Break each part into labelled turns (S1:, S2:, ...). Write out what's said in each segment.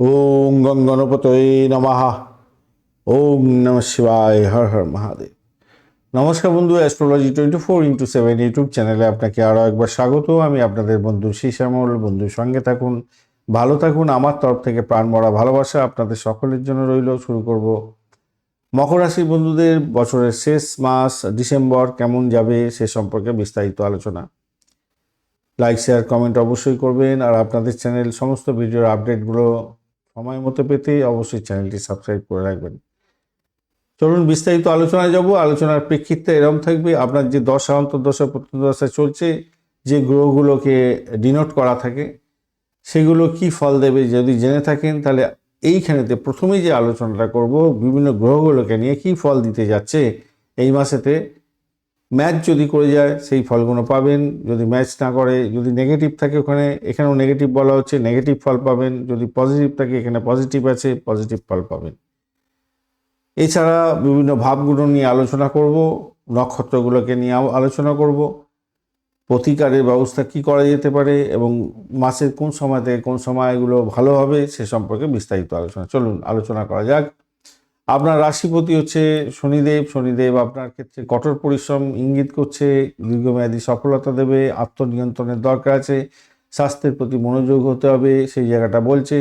S1: ওম গঙ্গনপতয়ে নমঃ। ওম নম শিবায়, হর হর মহাদেব। নমস্কার বন্ধু astrology twenty four into seven YouTube চ্যানেলে আপনাকে আরও একবার স্বাগত। আমি আপনাদের বন্ধু শ্যামল বন্ধুর সঙ্গে থাকুন। ভালো থাকুন। আমার তরফ থেকে প্রাণ মরা ভালোবাসা আপনাদের সকলের জন্য রইল। শুরু করব মকর রাশির বন্ধুদের বছরের শেষ মাস, ডিসেম্বর কেমন যাবে সে সম্পর্কে বিস্তারিত আলোচনা। লাইক শেয়ার কমেন্ট অবশ্যই করবেন। আর আপনাদের চ্যানেল সমস্ত ভিডিওর আপডেটগুলো সময় মতো পেতে অবশ্যই চ্যানেলটি সাবস্ক্রাইব করে রাখবেন। চলুন বিস্তারিত আলোচনায় যাব। আলোচনার প্রেক্ষিতে এরম থাকবে, আপনার যে দশা, অন্তর্দশা প্রত্যদশা চলছে, যে গ্রহগুলোকে ডিনোট করা থাকে, সেগুলো কি ফল দেবে যদি জেনে থাকেন, তাহলে এইখানেতে প্রথমেই যে আলোচনাটা করব, বিভিন্ন গ্রহগুলোকে নিয়ে কি ফল দিতে যাচ্ছে এই মাসেতে ম্যাচ যদি করে যায়, সেই ফলগুলো পাবেন। যদি ম্যাচ না করে, যদি নেগেটিভ থাকে ওখানে, এখানেও নেগেটিভ বলা হচ্ছে। নেগেটিভ ফল পাবেন। যদি পজিটিভ থাকে, এখানে পজিটিভ আছে পজিটিভ ফল পাবেন। এছাড়া বিভিন্ন ভাবগুলো নিয়ে আলোচনা করব, নক্ষত্রগুলোকে নিয়ে আলোচনা করব। প্রতিকারের ব্যবস্থা কি করা যেতে পারে এবং মাসের কোন সময় থেকে কোন সময় এগুলো ভালো হবে, সে সম্পর্কে বিস্তারিত আলোচনা। চলুন, আলোচনা করা যাক। আপনার রাশিপতি হচ্ছে শনিদেব শনিদেব আপনার ক্ষেত্রে কঠোর পরিশ্রম ইঙ্গিত করছে, দীর্ঘমেয়াদী সফলতা দেবে, আত্মনিয়ন্ত্রণের দরকার আছে, স্বাস্থ্যের প্রতি মনোযোগ হতে হবে, সেই জায়গাটা বলছে।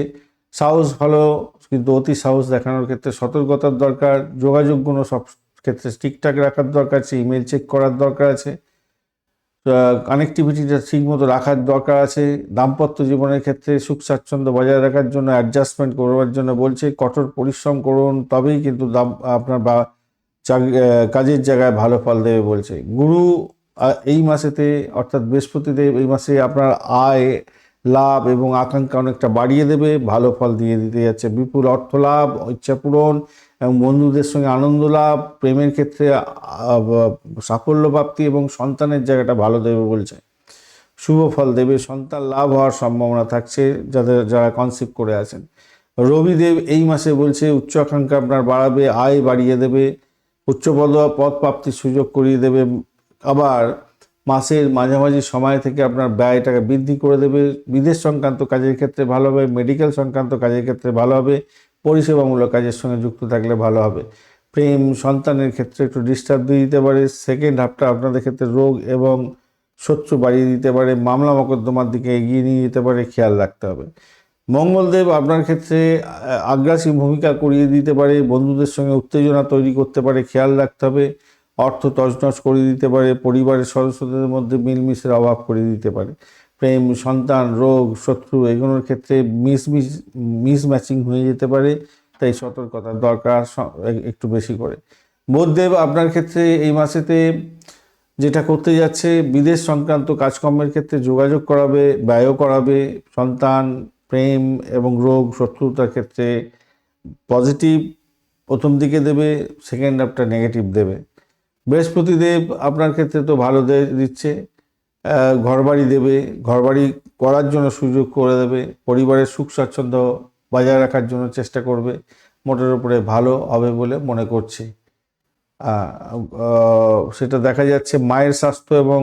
S1: সাহস ভালো, কিন্তু অতি সাহস দেখানোর ক্ষেত্রে সতর্কতার দরকার যোগাযোগগুলো সব ক্ষেত্রে ঠিকঠাক রাখার দরকার আছে, ইমেল চেক করার দরকার আছে। কানেক্টিভিটিটা ঠিকমতো রাখার দরকার আছে। দাম্পত্য জীবনের ক্ষেত্রে সুখ, স্বাচ্ছন্দ্য বজায় রাখার জন্য অ্যাডজাস্টমেন্ট করবার জন্য বলছে, কঠোর পরিশ্রম করুন, তবেই কিন্তু দাম, আপনার বা কাজের জায়গায় ভালো ফল দেবে বলছে। গুরু এই মাসেতে, অর্থাৎ বৃহস্পতিদেব, এই মাসে আপনার আয়, লাভ এবং আকাঙ্ক্ষা অনেকটা বাড়িয়ে দেবে, ভালো ফল দিয়ে দিতে যাচ্ছে। বিপুল অর্থ লাভ ইচ্ছা পূরণ এবং বন্ধুদের সঙ্গে আনন্দ লাভ, প্রেমের ক্ষেত্রে সাফল্য প্রাপ্তি এবং সন্তানের জায়গাটা ভালো দেবে বলছে। শুভ ফল দেবে, সন্তান লাভ হওয়ার সম্ভাবনা থাকছে যাদের, যারা কনসেপ্ট করে আছেন। রবিদেব এই মাসে বলছে, উচ্চ আকাঙ্ক্ষা আপনার বাড়াবে, আয় বাড়িয়ে দেবে, উচ্চপদ পদ প্রাপ্তির সুযোগ করিয়ে দেবে। আবার মাসের মাঝামাঝি সময় থেকে আপনার ব্যয়টাকে বৃদ্ধি করে দেবে। বিদেশ সংক্রান্ত কাজের ক্ষেত্রে ভালো হবে, মেডিকেল সংক্রান্ত কাজের ক্ষেত্রে ভালো হবে। পরিষেবামূলক কাজের সঙ্গে যুক্ত থাকলে ভালো হবে। প্রেম, সন্তানের ক্ষেত্রে একটু ডিস্টার্ব দিয়ে দিতে পারে। সেকেন্ড হাফটা আপনাদের ক্ষেত্রে রোগ এবং শত্রু বাড়িয়ে দিতে পারে। মামলা মকদ্দমার দিকে এগিয়ে নিয়ে যেতে পারে, খেয়াল রাখতে হবে। মঙ্গলদেব আপনার ক্ষেত্রে আগ্রাসী ভূমিকা করিয়ে দিতে পারে। বন্ধুদের সঙ্গে উত্তেজনা তৈরি করতে পারে, খেয়াল রাখতে হবে। অর্থ তছনছ করে দিতে পারে, পরিবারের সদস্যদের মধ্যে মিলমিশের অভাব করে দিতে পারে। প্রেম, সন্তান, রোগ, শত্রু এগুলোর ক্ষেত্রে মিস মিস মিস ম্যাচিং হয়ে যেতে পারে, তাই সতর্কতার দরকার একটু বেশি করে। বোধদেব আপনার ক্ষেত্রে এই মাসেতে যেটা করতে যাচ্ছে, বিদেশ সংক্রান্ত কাজকর্মের ক্ষেত্রে যোগাযোগ করাবে, ব্যয়ও করাবে, সন্তান, প্রেম এবং রোগ, শত্রুতার ক্ষেত্রে পজিটিভ প্রথম দিকে দেবে সেকেন্ড হাফটা নেগেটিভ দেবে। বৃহস্পতিদেব আপনার ক্ষেত্রে তো ভালো দিচ্ছে ঘরবাড়ি দেবে, ঘরবাড়ি করার জন্য সুযোগ করে দেবে, পরিবারের সুখ স্বাচ্ছন্দ্য বজায় রাখার জন্য চেষ্টা করবে, মোটের উপরে ভালো হবে বলে মনে করছি। সেটা দেখা যাচ্ছে মায়ের স্বাস্থ্য এবং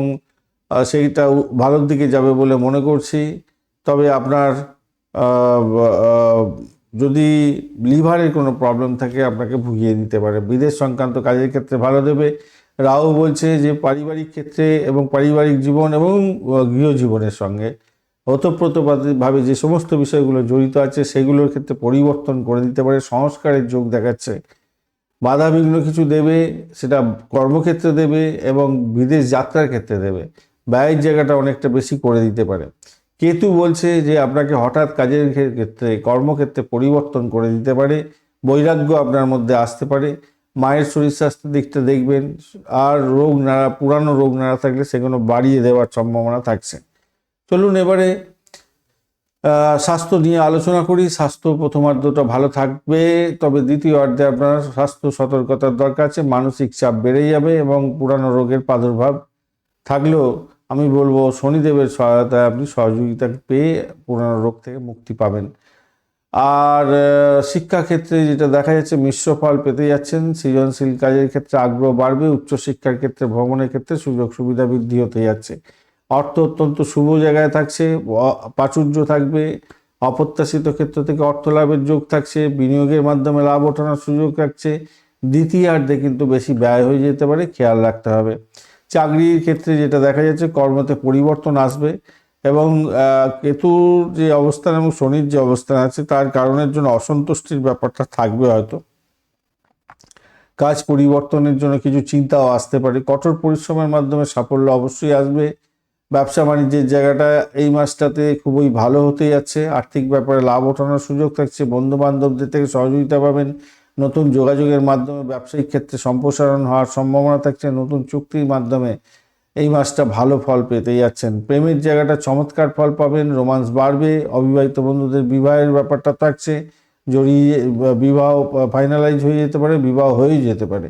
S1: সেইটা ভালোর দিকে যাবে বলে মনে করছি। তবে আপনার যদি লিভারের কোনো প্রবলেম থাকে, আপনাকে ভুগিয়ে দিতে পারে। বিদেশ সংক্রান্ত কাজের ক্ষেত্রে ভালো দেবে। রাহু বলছে যে, পারিবারিক ক্ষেত্রে এবং পারিবারিক জীবন এবং গৃহজীবনের সঙ্গে ওতপ্রোতভাবে যে সমস্ত বিষয়গুলো জড়িত আছে, সেগুলোর ক্ষেত্রে পরিবর্তন করে দিতে পারে। সংস্কারের যোগ দেখাচ্ছে। বাধা বিঘ্ন কিছু দেবে, সেটা কর্মক্ষেত্রে দেবে এবং বিদেশ যাত্রার ক্ষেত্রে দেবে। ব্যয়ের জায়গাটা অনেকটা বেশি করে দিতে পারে। কেতু বলছে যে আপনাকে হঠাৎ কাজের ক্ষেত্রে, কর্মক্ষেত্রে পরিবর্তন করে দিতে পারে, বৈরাগ্য আপনার মধ্যে আসতে পারে, মায়ের শরীর স্বাস্থ্যের দিকটা দেখবেন, আর রোগ নাড়া পুরানো রোগ নাড়া থাকলে সেগুলো বাড়িয়ে দেওয়ার সম্ভাবনা থাকছে। চলুন এবারে স্বাস্থ্য নিয়ে আলোচনা করি। স্বাস্থ্য প্রথমার্ধটা ভালো থাকবে, তবে দ্বিতীয় অর্ধে আপনার স্বাস্থ্য সতর্কতার দরকার আছে, মানসিক চাপ বেড়ে যাবে এবং পুরানো রোগের প্রাদুর্ভাব থাকলেও আমি বলব শনিদেবের সহায়তায় আপনি সহযোগিতা পেয়ে পুরানো রোগ থেকে মুক্তি পাবেন। আর শিক্ষাক্ষেত্রে যেটা দেখা যাচ্ছে মিশ্র ফল পেতে যাচ্ছেন, সৃজনশীল কাজের ক্ষেত্রে আগ্রহ বাড়বে, উচ্চশিক্ষার ক্ষেত্রে, ভ্রমণের ক্ষেত্রে সুযোগ সুবিধা বৃদ্ধি হতে যাচ্ছে। অর্থ অত্যন্ত শুভ জায়গায় থাকছে প্রাচুর্য থাকবে, অপ্রত্যাশিত ক্ষেত্র থেকে অর্থ লাভের যোগ থাকছে, বিনিয়োগের মাধ্যমে লাভ ওঠানোর সুযোগ থাকছে, দ্বিতীয়ার্ধে কিন্তু বেশি ব্যয় হয়ে যেতে পারে, খেয়াল রাখতে হবে। চাকরির ক্ষেত্রে যেটা দেখা যাচ্ছে কর্মতে পরিবর্তন আসবে এবং কেতুর যে অবস্থান এবং শনির যে অবস্থান আছে তার কারণের জন্য অসন্তুষ্টির ব্যাপারটা থাকবে হয়তো। কাজ পরিবর্তনের জন্য কিছু চিন্তাও আসতে পারে। কঠোর পরিশ্রমের মাধ্যমে সাফল্য অবশ্যই আসবে। ব্যবসা বাণিজ্যের জায়গাটা এই মাসটাতে খুবই ভালো হতে যাচ্ছে। আর্থিক ব্যাপারে লাভ ওঠানোর সুযোগ থাকছে। বন্ধু বান্ধবদের থেকে সহযোগিতা পাবেন। নতুন যোগাযোগের মাধ্যমে ব্যবসায়িক ক্ষেত্রে সম্প্রসারণ হওয়ার সম্ভাবনা থাকছে। নতুন চুক্তির মাধ্যমে এই মাসটা ভালো ফল পেতে যাচ্ছেন। প্রেমের জায়গাটা চমৎকার ফল পাবেন, রোমান্স বাড়বে, অবিবাহিত বন্ধুদের বিবাহের ব্যাপারটা থাকছে, জড়িয়ে, বিবাহ ফাইনালাইজ হয়ে যেতে পারে, বিবাহ হয়েই যেতে পারে।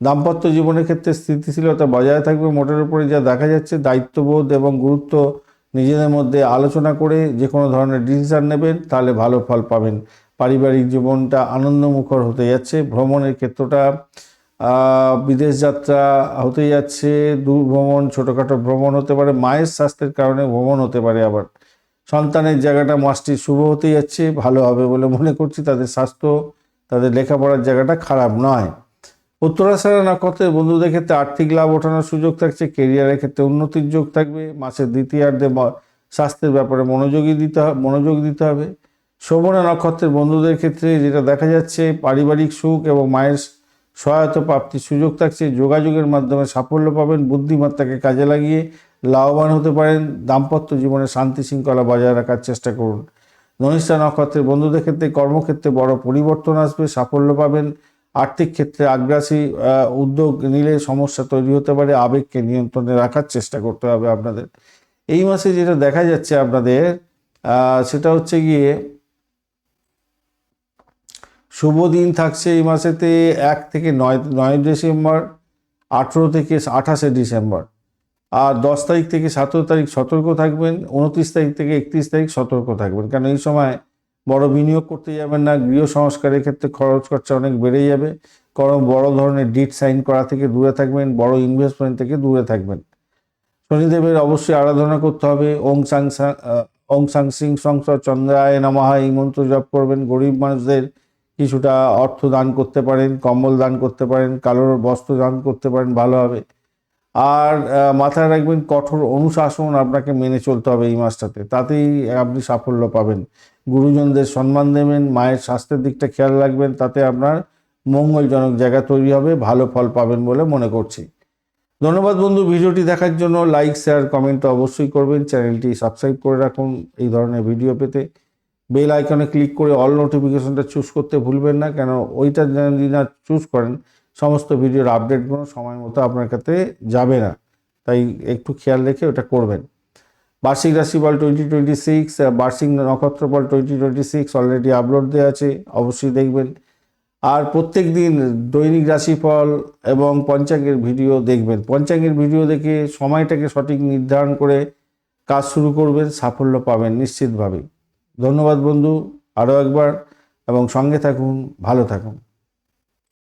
S1: দাম্পত্য জীবনের ক্ষেত্রে স্থিতিশীলতা বজায় থাকবে, মোটের উপরে যা দেখা যাচ্ছে, দায়িত্ববোধ এবং গুরুত্ব নিজেদের মধ্যে আলোচনা করে যে কোনো ধরনের ডিসিশন নেবেন, তাহলে ভালো ফল পাবেন। পারিবারিক জীবনটা আনন্দমুখর হতে যাচ্ছে, ভ্রমণের ক্ষেত্রটা বিদেশ যাত্রা হতে যাচ্ছে দূর ভ্রমণ ছোটোখাটো ভ্রমণ হতে পারে, মায়ের স্বাস্থ্যের কারণে ভ্রমণ হতে পারে আবার। সন্তানের জায়গাটা মাসটি শুভ হতে যাচ্ছে, ভালো হবে বলে মনে করছি, তাদের স্বাস্থ্য, তাদের লেখাপড়ার জায়গাটা খারাপ নয়। উত্তরাষাঢ়া নক্ষত্রের বন্ধুদের ক্ষেত্রে আর্থিক লাভ ওঠানোর সুযোগ থাকছে কেরিয়ারের ক্ষেত্রে উন্নতির যোগ থাকবে, মাসের দ্বিতীয়ার্ধে স্বাস্থ্যের ব্যাপারে মনোযোগী দিতে মনোযোগ দিতে হবে। শোভনা নক্ষত্রের বন্ধুদের ক্ষেত্রে যেটা দেখা যাচ্ছে, পারিবারিক সুখ এবং মায়ের সহায়তা প্রাপ্তির সুযোগ থাকছে। যোগাযোগের মাধ্যমে সাফল্য পাবেন, বুদ্ধিমত্তাকে কাজে লাগিয়ে লাভবান হতে পারেন। দাম্পত্য জীবনে শান্তি শৃঙ্খলা বজায় রাখার চেষ্টা করুন। ধনিষ্ঠা নক্ষত্রের বন্ধুদের ক্ষেত্রে কর্মক্ষেত্রে বড় পরিবর্তন আসবে, সাফল্য পাবেন। আর্থিক ক্ষেত্রে আগ্রাসী উদ্যোগ নিলে সমস্যা তৈরি হতে পারে। আবেগকে নিয়ন্ত্রণে রাখার চেষ্টা করতে হবে আপনাদের। এই মাসে যেটা দেখা যাচ্ছে আপনাদের সেটা হচ্ছে গিয়ে শুভ দিন থাকছে এই মাসেতে এক থেকে নয় নয় ডিসেম্বর, আঠেরো থেকে আঠাশে ডিসেম্বর। আর দশ তারিখ থেকে সতেরো তারিখ সতর্ক থাকবেন, উনত্রিশ তারিখ থেকে একত্রিশ তারিখ সতর্ক থাকবেন। কারণ এই সময় বড় বিনিয়োগ করতে যাবেন না, গৃহ সংস্কারের ক্ষেত্রে খরচ খরচা অনেক বেড়ে যাবে। কারণ বড় ধরনের ডিট সাইন করা থেকে দূরে থাকবেন, বড় ইনভেস্টমেন্ট থেকে দূরে থাকবেন। শনিদেবের অবশ্যই আরাধনা করতে হবে। ওং সাং সা- ওং সাং সিং সংস চন্দ্রায় নমঃ, এই মন্ত্র জপ করবেন। গরিব মানুষদের কিছুটা অর্থ দান করতে পারেন, কম্বল দান করতে পারেন, কালোর বস্ত্র দান করতে পারেন, ভালো হবে। আর মাথায় রাখবেন, কঠোর অনুশাসন আপনাকে মেনে চলতে হবে এই মাসটাতে। তাতেই আপনি সাফল্য পাবেন। গুরুজনদের সম্মান দেবেন, মায়ের স্বাস্থ্যের দিকটা খেয়াল রাখবেন, তাতে আপনার মঙ্গলজনক জায়গা তৈরি হবে, ভালো ফল পাবেন বলে মনে করছি। ধন্যবাদ বন্ধু, ভিডিওটি দেখার জন্য লাইক, শেয়ার, কমেন্ট অবশ্যই করবেন। চ্যানেলটি সাবস্ক্রাইব করে রাখুন এই ধরনের ভিডিও পেতে। বেল আইকনে ক্লিক করে অল নোটিফিকেশনটা চুজ করতে ভুলবেন না, কেন ওইটা যদি না চুজ করেন, সমস্ত ভিডিওর আপডেটগুলো সময় মতো আপনার কাছে যাবে না। তাই একটু খেয়াল রেখে ওটা করবেন। বার্ষিক রাশিফল টোয়েন্টি টোয়েন্টি সিক্স বার্ষিক নক্ষত্রফল twenty twenty six already upload দেওয়া আছে, অবশ্যই দেখবেন। আর প্রত্যেক দিন দৈনিক রাশিফল এবং পঞ্চাঙ্গের ভিডিও দেখবেন। পঞ্চাঙ্গের ভিডিও দেখে সময়টাকে সঠিক নির্ধারণ করে কাজ শুরু করবেন, সাফল্য পাবেন নিশ্চিতভাবেই ধন্যবাদ বন্ধু আরও একবার এবং সঙ্গে থাকুন ভালো থাকুন।